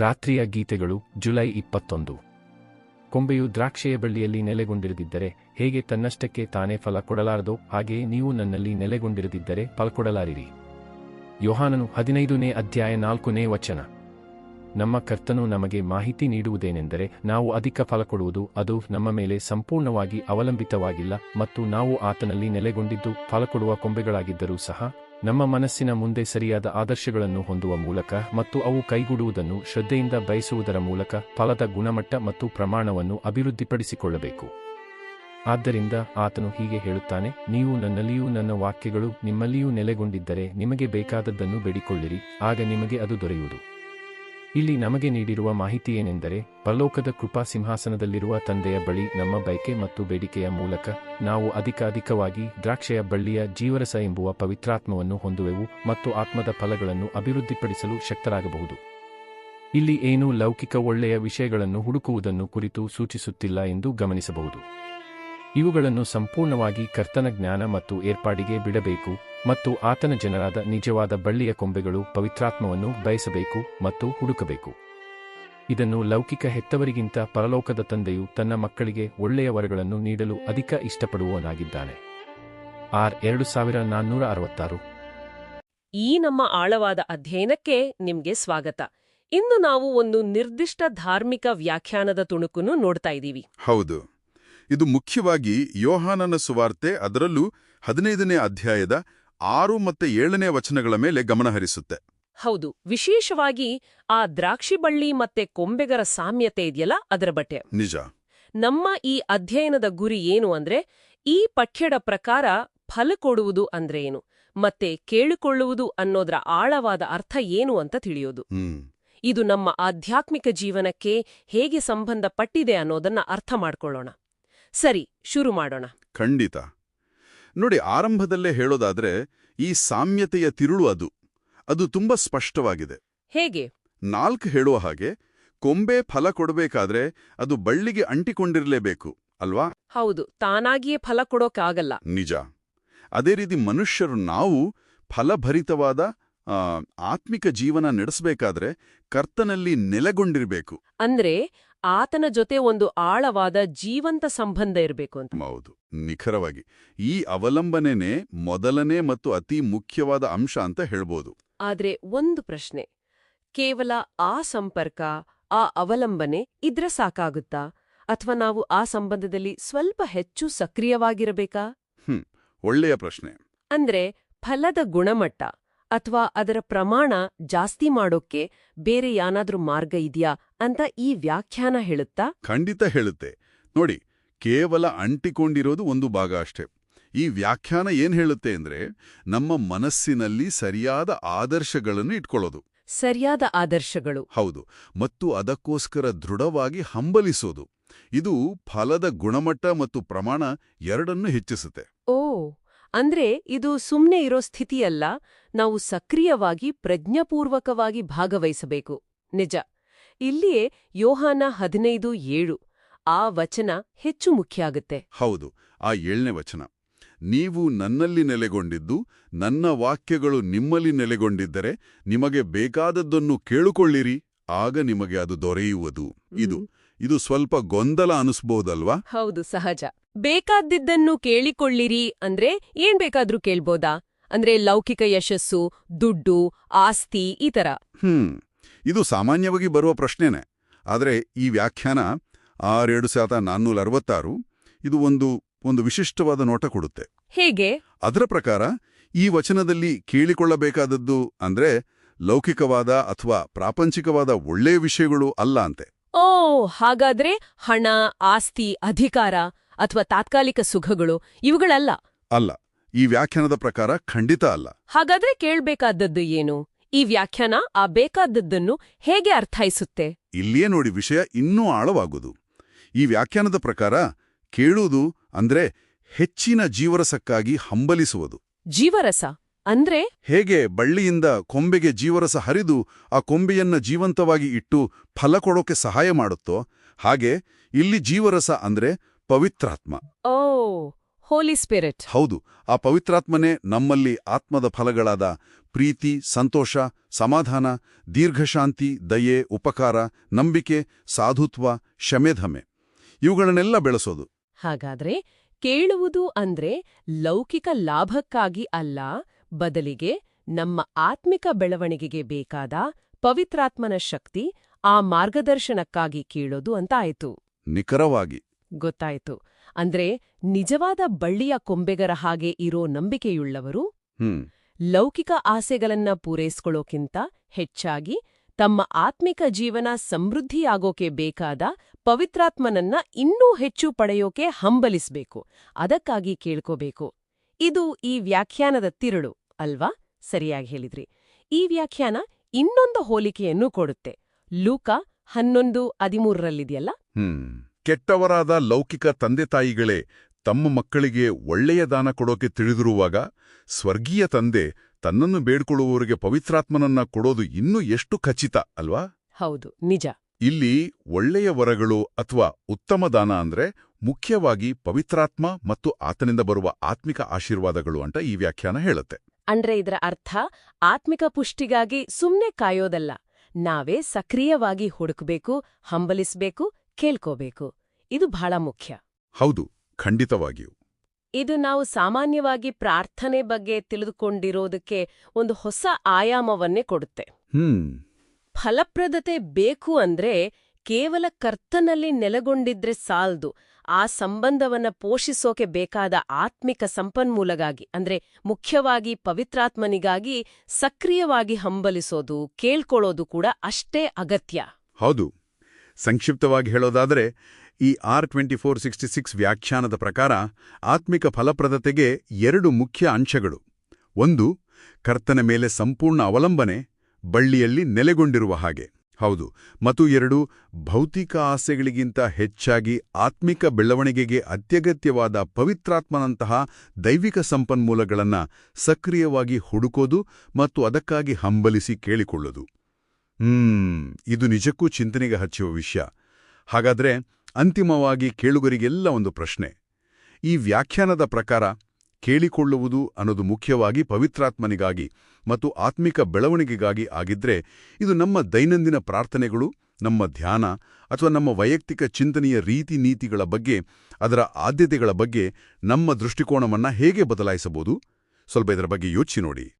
ರಾತ್ರಿಯ ಗೀತೆಗಳು ಜುಲೈ ಇಪ್ಪತ್ತೊಂದು. ಕೊಂಬೆಯು ದ್ರಾಕ್ಷೆಯ ಬಳ್ಳಿಯಲ್ಲಿ ನೆಲೆಗೊಂಡಿರದಿದ್ದರೆ ಹೇಗೆ ತನ್ನಷ್ಟಕ್ಕೆ ತಾನೇ ಫಲ ಕೊಡಲಾರದೋ ಹಾಗೆಯೇ ನೀವು ನನ್ನಲ್ಲಿ ನೆಲೆಗೊಂಡಿರದಿದ್ದರೆ ಫಲಕೊಡಲಾರಿರಿ ಯೋಹಾನನು ಹದಿನೈದನೇ ಅಧ್ಯಾಯ ನಾಲ್ಕನೇ ವಚನ. ನಮ್ಮ ಕರ್ತನು ನಮಗೆ ಮಾಹಿತಿ ನೀಡುವುದೇನೆಂದರೆ ನಾವು ಅಧಿಕ ಫಲ ಕೊಡುವುದು ಅದು ನಮ್ಮ ಮೇಲೆ ಸಂಪೂರ್ಣವಾಗಿ ಅವಲಂಬಿತವಾಗಿಲ್ಲ ಮತ್ತು ನಾವು ಆತನಲ್ಲಿ ನೆಲೆಗೊಂಡಿದ್ದು ಫಲ ಕೊಡುವ ಕೊಂಬೆಗಳಾಗಿದ್ದರೂ ಸಹ ನಮ್ಮ ಮನಸ್ಸಿನ ಮುಂದೆ ಸರಿಯಾದ ಆದರ್ಶಗಳನ್ನು ಹೊಂದುವ ಮೂಲಕ ಮತ್ತು ಅವು ಕೈಗೂಡುವುದನ್ನು ಶ್ರದ್ಧೆಯಿಂದ ಬಯಸುವುದರ ಮೂಲಕ ಫಲದ ಗುಣಮಟ್ಟ ಮತ್ತು ಪ್ರಮಾಣವನ್ನು ಅಭಿವೃದ್ಧಿಪಡಿಸಿಕೊಳ್ಳಬೇಕು. ಆದ್ದರಿಂದ ಆತನು ಹೀಗೆ ಹೇಳುತ್ತಾನೆ, ನೀವು ನನ್ನಲ್ಲಿಯೂ ನನ್ನ ವಾಕ್ಯಗಳು ನಿಮ್ಮಲ್ಲಿಯೂ ನೆಲೆಗೊಂಡಿದ್ದರೆ ನಿಮಗೆ ಬೇಕಾದದ್ದನ್ನು ಬೇಡಿಕೊಳ್ಳಿರಿ, ಆಗ ನಿಮಗೆ ಅದು ದೊರೆಯುವುದು. ಇಲ್ಲಿ ನಮಗೆ ನೀಡಿರುವ ಮಾಹಿತಿ ಏನೆಂದರೆ, ಪರಲೋಕದ ಕೃಪಾ ಸಿಂಹಾಸನದಲ್ಲಿರುವ ತಂದೆಯ ಬಳಿ ನಮ್ಮ ಬಯಕೆ ಮತ್ತು ಬೇಡಿಕೆಯ ಮೂಲಕ ನಾವು ಅಧಿಕಾಧಿಕವಾಗಿ ದ್ರಾಕ್ಷೆಯ ಬಳ್ಳಿಯ ಜೀವರಸ ಎಂಬುವ ಪವಿತ್ರಾತ್ಮವನ್ನು ಹೊಂದುವೆವು ಮತ್ತು ಆತ್ಮದ ಫಲಗಳನ್ನು ಅಭಿವೃದ್ಧಿಪಡಿಸಲು ಶಕ್ತರಾಗಬಹುದು. ಇಲ್ಲಿ ಏನೂ ಲೌಕಿಕ ಒಳ್ಳೆಯ ವಿಷಯಗಳನ್ನು ಹುಡುಕುವುದನ್ನು ಕುರಿತು ಸೂಚಿಸುತ್ತಿಲ್ಲ ಎಂದು ಗಮನಿಸಬಹುದು. ಇವುಗಳನ್ನು ಸಂಪೂರ್ಣವಾಗಿ ಕರ್ತನ ಜ್ಞಾನ ಮತ್ತು ಏರ್ಪಾಡಿಗೆ ಬಿಡಬೇಕು ಮತ್ತು ಆತನ ಜನರಾದ ನಿಜವಾದ ಬಳ್ಳಿಯ ಕೊಂಬೆಗಳು ಪವಿತ್ರಾತ್ಮವನ್ನು ಬಯಸಬೇಕು ಮತ್ತು ಹುಡುಕಬೇಕು. ಇದನ್ನು ಲೌಕಿಕ ಹೆತ್ತವರಿಗಿಂತ ಪರಲೋಕದ ತಂದೆಯು ತನ್ನ ಮಕ್ಕಳಿಗೆ ಒಳ್ಳೆಯ ವರಗಳನ್ನು ನೀಡಲು ಅಧಿಕ ಇಷ್ಟಪಡುವವನಾಗಿದ್ದಾನೆ. ಆರ್ ಎರಡು ಸಾವಿರ ನಾನ್ನೂರ ಅರವತ್ತಾರು. ಈ ನಮ್ಮ ಆಳವಾದ ಅಧ್ಯಯನಕ್ಕೆ ನಿಮ್ಗೆ ಸ್ವಾಗತ. ಇಂದು ನಾವು ಒಂದು ನಿರ್ದಿಷ್ಟ ಧಾರ್ಮಿಕ ವ್ಯಾಖ್ಯಾನದ ತುಣುಕನ್ನು ನೋಡ್ತಾ ಇದ್ದೀವಿ. ಹೌದು. ಇದು ಮುಖ್ಯವಾಗಿ ಯೋಹಾನನ ಸುವಾರ್ತೆ ಅದರಲ್ಲೂ ಹದಿನೈದನೇ ಅಧ್ಯಾಯದ ಆರು ಮತ್ತೆ ಏಳನೇ ವಚನಗಳ ಮೇಲೆ ಗಮನಹರಿಸುತ್ತೆ ಹೌದು ವಿಶೇಷವಾಗಿ ಆ ದ್ರಾಕ್ಷಿ ಬಳ್ಳಿ ಮತ್ತೆ ಕೊಂಬೆಗರ ಸಾಮ್ಯತೆ ಇದೆಯಲ್ಲ ಅದರ ಬಟ್ಟೆ. ನಿಜ. ನಮ್ಮ ಈ ಅಧ್ಯಯನದ ಗುರಿ ಏನು ಅಂದ್ರೆ ಈ ಪಠ್ಯದ ಪ್ರಕಾರ ಫಲ ಕೊಡುವುದು ಅಂದ್ರೆ ಏನು ಮತ್ತೆ ಕೇಳಿಕೊಳ್ಳುವುದು ಅನ್ನೋದರ ಆಳವಾದ ಅರ್ಥ ಏನು ಅಂತ ತಿಳಿಯೋದು. ಇದು ನಮ್ಮ ಆಧ್ಯಾತ್ಮಿಕ ಜೀವನಕ್ಕೆ ಹೇಗೆ ಸಂಬಂಧಪಟ್ಟಿದೆ ಅನ್ನೋದನ್ನ ಅರ್ಥ ಮಾಡ್ಕೊಳ್ಳೋಣ. ಸರಿ ಶುರು ಮಾಡೋಣ. ಖಂಡಿತ. ನೋಡಿ ಆರಂಭದಲ್ಲೇ ಹೇಳೋದಾದ್ರೆ ಈ ಸಾಮ್ಯತೆಯ ತಿರುಳು ಅದು. ಅದು ತುಂಬಾ ಸ್ಪಷ್ಟವಾಗಿದೆ. ಹೇಗೆ? ನಾಲ್ಕು ಹೇಳುವ ಹಾಗೆ ಕೊಂಬೆ ಫಲ ಕೊಡಬೇಕಾದ್ರೆ ಅದು ಬಳ್ಳಿಗೆ ಅಂಟಿಕೊಂಡಿರಲೇಬೇಕು ಅಲ್ವಾ? ಹೌದು ತಾನಾಗಿಯೇ ಫಲ ಕೊಡೋಕ್ಕಾಗಲ್ಲ ನಿಜ. ಅದೇ ರೀತಿ ಮನುಷ್ಯರು ನಾವು ಫಲಭರಿತವಾದ ಆತ್ಮಿಕ ಜೀವನ ನಡೆಸಬೇಕಾದ್ರೆ ಕರ್ತನಲ್ಲಿ ನೆಲೆಗೊಂಡಿರಬೇಕು. ಅಂದ್ರೆ ಆತನ ಜೊತೆ ಒಂದು ಆಳವಾದ ಜೀವಂತ ಸಂಬಂಧ ಇರಬೇಕು ಅಂತ. ಹೌದು ನಿಖರವಾಗಿ. ಈ ಅವಲಂಬನೆನೇ ಮೊದಲನೇ ಮತ್ತು ಅತಿ ಮುಖ್ಯವಾದ ಅಂಶ ಅಂತ ಹೇಳ್ಬೋದು. ಆದ್ರೆ ಒಂದು ಪ್ರಶ್ನೆ ಕೇವಲ ಆ ಸಂಪರ್ಕ ಆ ಅವಲಂಬನೆ ಇದ್ರೆ ಸಾಕಾಗುತ್ತಾ? ಅಥವಾ ನಾವು ಆ ಸಂಬಂಧದಲ್ಲಿ ಸ್ವಲ್ಪ ಹೆಚ್ಚು ಸಕ್ರಿಯವಾಗಿರಬೇಕಾ? ಹ್ಮ್ ಒಳ್ಳೆಯ ಪ್ರಶ್ನೆ. ಅಂದ್ರೆ ಫಲದ ಗುಣಮಟ್ಟ ಅಥವಾ ಅದರ ಪ್ರಮಾಣ ಜಾಸ್ತಿ ಮಾಡೋಕ್ಕೆ ಬೇರೆ ಯಾನಾದ್ರೂ ಮಾರ್ಗ ಇದೆಯಾ ಅಂತ ಈ ವ್ಯಾಖ್ಯಾನ ಹೇಳುತ್ತಾ? ಖಂಡಿತ ಹೇಳುತ್ತೆ. ನೋಡಿ ಕೇವಲ ಅಂಟಿಕೊಂಡಿರೋದು ಒಂದು ಭಾಗ ಅಷ್ಟೇ. ಈ ವ್ಯಾಖ್ಯಾನ ಏನ್ ಹೇಳುತ್ತೆ ಅಂದ್ರೆ ನಮ್ಮ ಮನಸ್ಸಿನಲ್ಲಿ ಸರಿಯಾದ ಆದರ್ಶಗಳನ್ನು ಇಟ್ಕೊಳ್ಳೋದು. ಸರಿಯಾದ ಆದರ್ಶಗಳು. ಹೌದು. ಮತ್ತು ಅದಕ್ಕೋಸ್ಕರ ದೃಢವಾಗಿ ಹಂಬಲಿಸೋದು. ಇದು ಫಲದ ಗುಣಮಟ್ಟ ಮತ್ತು ಪ್ರಮಾಣ ಎರಡನ್ನೂ ಹೆಚ್ಚಿಸುತ್ತೆ. ಓ ಅಂದ್ರೆ ಇದು ಸುಮ್ನೆ ಇರೋ ಸ್ಥಿತಿಯಲ್ಲ, ನಾವು ಸಕ್ರಿಯವಾಗಿ ಪ್ರಜ್ಞಾಪೂರ್ವಕವಾಗಿ ಭಾಗವಹಿಸಬೇಕು. ನಿಜ. ಇಲ್ಲಿಯೇ ಯೋಹಾನ ಹದಿನೈದು ಏಳು, ಆ ವಚನ ಹೆಚ್ಚು ಮುಖ್ಯ ಆಗುತ್ತೆ. ಹೌದು, ಆ ಏಳನೇ ವಚನ. ನೀವು ನನ್ನಲ್ಲಿ ನೆಲೆಗೊಂಡಿದ್ದು, ನನ್ನ ವಾಕ್ಯಗಳು ನಿಮ್ಮಲ್ಲಿ ನೆಲೆಗೊಂಡಿದ್ದರೆ, ನಿಮಗೆ ಬೇಕಾದದ್ದನ್ನು ಕೇಳುಕೊಳ್ಳಿರಿ, ಆಗ ನಿಮಗೆ ಅದು ದೊರೆಯುವುದು. ಇದು. ಇದು ಸ್ವಲ್ಪ ಗೊಂದಲ ಅನಿಸ್ಬೋದಲ್ವಾ? ಹೌದು ಸಹಜ. ಬೇಕಾದ್ದಿದ್ದನ್ನು ಕೇಳಿಕೊಳ್ಳಿರಿ ಅಂದ್ರೆ ಏನ್ ಬೇಕಾದ್ರೂ ಕೇಳ್ಬೋದಾ? ಅಂದ್ರೆ ಲೌಕಿಕ ಯಶಸ್ಸು ದುಡ್ಡು ಆಸ್ತಿ ಈ ತರ. ಹ್ಮ್. ಇದು ಸಾಮಾನ್ಯವಾಗಿ ಬರುವ ಪ್ರಶ್ನೆನೇ. ಆದರೆ ಈ ವ್ಯಾಖ್ಯಾನ ಆರೆರಡು ಸಾವಿರದ ನಾನ್ನೂರ ಅರವತ್ತಾರು ಇದು ಒಂದು ಒಂದು ವಿಶಿಷ್ಟವಾದ ನೋಟ ಕೊಡುತ್ತೆ. ಹೇಗೆ? ಅದರ ಪ್ರಕಾರ ಈ ವಚನದಲ್ಲಿ ಕೇಳಿಕೊಳ್ಳಬೇಕಾದದ್ದು ಅಂದ್ರೆ ಲೌಕಿಕವಾದ ಅಥವಾ ಪ್ರಾಪಂಚಿಕವಾದ ಒಳ್ಳೆಯ ವಿಷಯಗಳು ಅಲ್ಲ ಅಂತೆ. ಓ ಹಾಗಾದ್ರೆ ಹಣ ಆಸ್ತಿ ಅಧಿಕಾರ ಅಥವಾ ತಾತ್ಕಾಲಿಕ ಸುಖಗಳು ಇವುಗಳಲ್ಲ? ಅಲ್ಲ ಈ ವ್ಯಾಖ್ಯಾನದ ಪ್ರಕಾರ ಖಂಡಿತ ಅಲ್ಲ. ಹಾಗಾದ್ರೆ ಕೇಳ್ಬೇಕಾದದ್ದು ಏನು? ಈ ವ್ಯಾಖ್ಯಾನ ಆ ಬೇಕಾದದ್ದನ್ನು ಹೇಗೆ ಅರ್ಥೈಸುತ್ತೆ? ಇಲ್ಲಿಯೇ ನೋಡಿ ವಿಷಯ ಇನ್ನೂ ಆಳವಾಗುವುದು. ಈ ವ್ಯಾಖ್ಯಾನದ ಪ್ರಕಾರ ಕೇಳುವುದು ಅಂದ್ರೆ ಹೆಚ್ಚಿನ ಜೀವರಸಕ್ಕಾಗಿ ಹಂಬಲಿಸುವುದು. ಜೀವರಸ? ಅಂದ್ರೆ? ಹೇಗೆ ಬಳ್ಳಿಯಿಂದ ಕೊಂಬೆಗೆ ಜೀವರಸ ಹರಿದು ಆ ಕೊಂಬೆಯನ್ನ ಜೀವಂತವಾಗಿ ಇಟ್ಟು ಫಲ ಕೊಡೋಕೆ ಸಹಾಯ ಮಾಡುತ್ತೋ? ಹಾಗೆ ಇಲ್ಲಿ ಜೀವರಸ ಅಂದ್ರೆ ಪವಿತ್ರಾತ್ಮ. ಓ ಹೋಲಿ ಸ್ಪಿರಿಟ್ ಹೌದು ಆ ಪವಿತ್ರಾತ್ಮನೇ ನಮ್ಮಲ್ಲಿ ಆತ್ಮದ ಫಲಗಳಾದ ಪ್ರೀತಿ ಸಂತೋಷ ಸಮಾಧಾನ ದೀರ್ಘಶಾಂತಿ ದಯೆ ಉಪಕಾರ ನಂಬಿಕೆ ಸಾಧುತ್ವ ಶಮೆಧಮೆ ಇವುಗಳನ್ನೆಲ್ಲ ಬೆಳೆಸೋದು. ಹಾಗಾದ್ರೆ ಕೇಳುವುದು ಅಂದ್ರೆ ಲೌಕಿಕ ಲಾಭಕ್ಕಾಗಿ ಅಲ್ಲ ಬದಲಿಗೆ ನಮ್ಮ ಆತ್ಮಿಕ ಬೆಳವಣಿಗೆಗೆ ಬೇಕಾದ ಪವಿತ್ರಾತ್ಮನ ಶಕ್ತಿ ಆ ಮಾರ್ಗದರ್ಶನಕ್ಕಾಗಿ ಕೇಳೋದು ಅಂತ ಆಯ್ತು. ನಿಖರವಾಗಿ. ಗೊತ್ತಾಯಿತು. ಅಂದ್ರೆ ನಿಜವಾದ ಬಳ್ಳಿಯ ಕೊಂಬೆಗರ ಹಾಗೆ ಇರೋ ನಂಬಿಕೆಯುಳ್ಳವರು ಲೌಕಿಕ ಆಸೆಗಳನ್ನ ಪೂರೈಸಿಕೊಳ್ಳೋಕ್ಕಿಂತ ಹೆಚ್ಚಾಗಿ ತಮ್ಮ ಆತ್ಮಿಕ ಜೀವನ ಸಮೃದ್ಧಿಯಾಗೋಕೆ ಬೇಕಾದ ಪವಿತ್ರಾತ್ಮನನ್ನ ಇನ್ನೂ ಹೆಚ್ಚು ಪಡೆಯೋಕೆ ಹಂಬಲಿಸಬೇಕು. ಅದಕ್ಕಾಗಿ ಕೇಳ್ಕೋಬೇಕು. ಇದು ಈ ವ್ಯಾಖ್ಯಾನದ ತಿರುಳು. ಅಲ್ವಾ? ಸರಿಯಾಗಿ ಹೇಳಿದ್ರಿ. ಈ ವ್ಯಾಖ್ಯಾನ ಇನ್ನೊಂದು ಹೋಲಿಕೆಯನ್ನು ಕೊಡುತ್ತೆ. ಲೂಕ ಹನ್ನೊಂದು ಹದಿಮೂರರಲ್ಲಿದೆಯಲ್ಲ? ಹ್ಮ್. ಕೆಟ್ಟವರಾದ ಲೌಕಿಕ ತಂದೆತಾಯಿಗಳೇ ತಮ್ಮ ಮಕ್ಕಳಿಗೆ ಒಳ್ಳೆಯ ದಾನ ಕೊಡೋಕೆ ತಿಳಿದಿರುವಾಗ ಸ್ವರ್ಗೀಯ ತಂದೆ ತನ್ನನ್ನು ಬೇಡ್ಕೊಳ್ಳುವವರಿಗೆ ಪವಿತ್ರಾತ್ಮನನ್ನ ಕೊಡೋದು ಇನ್ನೂ ಎಷ್ಟು ಖಚಿತ ಅಲ್ವಾ? ಹೌದು ನಿಜ. ಇಲ್ಲಿ ಒಳ್ಳೆಯ ವರಗಳು ಅಥವಾ ಉತ್ತಮ ದಾನ ಅಂದ್ರೆ ಮುಖ್ಯವಾಗಿ ಪವಿತ್ರಾತ್ಮ ಮತ್ತು ಆತನಿಂದ ಬರುವ ಆತ್ಮಿಕ ಆಶೀರ್ವಾದಗಳು ಅಂತ ಈ ವ್ಯಾಖ್ಯಾನ ಹೇಳುತ್ತೆ. ಅಂದ್ರೆ ಇದರ ಅರ್ಥ ಆತ್ಮಿಕ ಪುಷ್ಟಿಗಾಗಿ ಸುಮ್ನೆ ಕಾಯೋದಲ್ಲ. ನಾವೇ ಸಕ್ರಿಯವಾಗಿ ಹುಡುಕ್ಬೇಕು ಹಂಬಲಿಸ್ಬೇಕು ಕೇಳ್ಕೋಬೇಕು. ಇದು ಬಹಳ ಮುಖ್ಯ. ಹೌದು ಖಂಡಿತವಾಗಿಯೂ. ಇದು ನಾವು ಸಾಮಾನ್ಯವಾಗಿ ಪ್ರಾರ್ಥನೆ ಬಗ್ಗೆ ತಿಳಿದುಕೊಂಡಿರೋದಕ್ಕೆ ಒಂದು ಹೊಸ ಆಯಾಮವನ್ನೇ ಕೊಡುತ್ತೆ. ಹ್ಮ್. ಫಲಪ್ರದತೆ ಬೇಕು ಅಂದ್ರೆ ಕೇವಲ ಕರ್ತನಲ್ಲಿ ನೆಲೆಗೊಂಡಿದ್ರೆ ಸಾಲ್ದು. ಆ ಸಂಬಂಧವನ್ನ ಪೋಷಿಸೋಕೆ ಬೇಕಾದ ಆತ್ಮಿಕ ಸಂಪನ್ಮೂಲಗಾಗಿ, ಅಂದ್ರೆ ಮುಖ್ಯವಾಗಿ ಪವಿತ್ರಾತ್ಮನಿಗಾಗಿ ಸಕ್ರಿಯವಾಗಿ ಹಂಬಲಿಸೋದು, ಕೇಳ್ಕೊಳ್ಳೋದು ಕೂಡ ಅಷ್ಟೇ ಅಗತ್ಯ. ಹೌದು. ಸಂಕ್ಷಿಪ್ತವಾಗಿ ಹೇಳೋದಾದರೆ, ಈ R twenty four sixty six ವ್ಯಾಖ್ಯಾನದ ಪ್ರಕಾರ ಆತ್ಮಿಕ ಫಲಪ್ರದತೆಗೆ ಎರಡು ಮುಖ್ಯ ಅಂಶಗಳು. ಒಂದು, ಕರ್ತನ ಮೇಲೆ ಸಂಪೂರ್ಣ ಅವಲಂಬನೆ, ಬಳ್ಳಿಯಲ್ಲಿ ನೆಲೆಗೊಂಡಿರುವ ಹಾಗೆ. ಹೌದು. ಮತ್ತು ಎರಡು, ಭೌತಿಕ ಆಸೆಗಳಿಗಿಂತ ಹೆಚ್ಚಾಗಿ ಆತ್ಮಿಕ ಬೆಳವಣಿಗೆಗೆ ಅತ್ಯಗತ್ಯವಾದ ಪವಿತ್ರಾತ್ಮನಂತಹ ದೈವಿಕ ಸಂಪನ್ಮೂಲಗಳನ್ನು ಸಕ್ರಿಯವಾಗಿ ಹುಡುಕೋದು ಮತ್ತು ಅದಕ್ಕಾಗಿ ಹಂಬಲಿಸಿ ಕೇಳಿಕೊಳ್ಳೋದು. ಹ್ಮ್, ಇದು ನಿಜಕ್ಕೂ ಚಿಂತನೆಗೆ ಹಚ್ಚುವ ವಿಷಯ. ಹಾಗಾದ್ರೆ ಅಂತಿಮವಾಗಿ ಕೇಳುಗರಿಗೆಲ್ಲ ಒಂದು ಪ್ರಶ್ನೆ. ಈ ವ್ಯಾಖ್ಯಾನದ ಪ್ರಕಾರ ಕೇಳಿಕೊಳ್ಳುವುದು ಅನ್ನೋದು ಮುಖ್ಯವಾಗಿ ಪವಿತ್ರಾತ್ಮನಿಗಾಗಿ ಮತ್ತು ಆತ್ಮಿಕ ಬೆಳವಣಿಗೆಗಾಗಿ ಆಗಿದ್ರೆ ಇದು ನಮ್ಮ ದೈನಂದಿನ ಪ್ರಾರ್ಥನೆಗಳು, ನಮ್ಮ ಧ್ಯಾನ ಅಥವಾ ನಮ್ಮ ವೈಯಕ್ತಿಕ ಚಿಂತನೆಯ ರೀತಿ ನೀತಿಗಳ ಬಗ್ಗೆ, ಅದರ ಆದ್ಯತೆಗಳ ಬಗ್ಗೆ ನಮ್ಮ ದೃಷ್ಟಿಕೋನವನ್ನು ಹೇಗೆ ಬದಲಾಯಿಸಬಹುದು? ಸ್ವಲ್ಪ ಇದರ ಬಗ್ಗೆ ಯೋಚಿಸಿ ನೋಡಿ.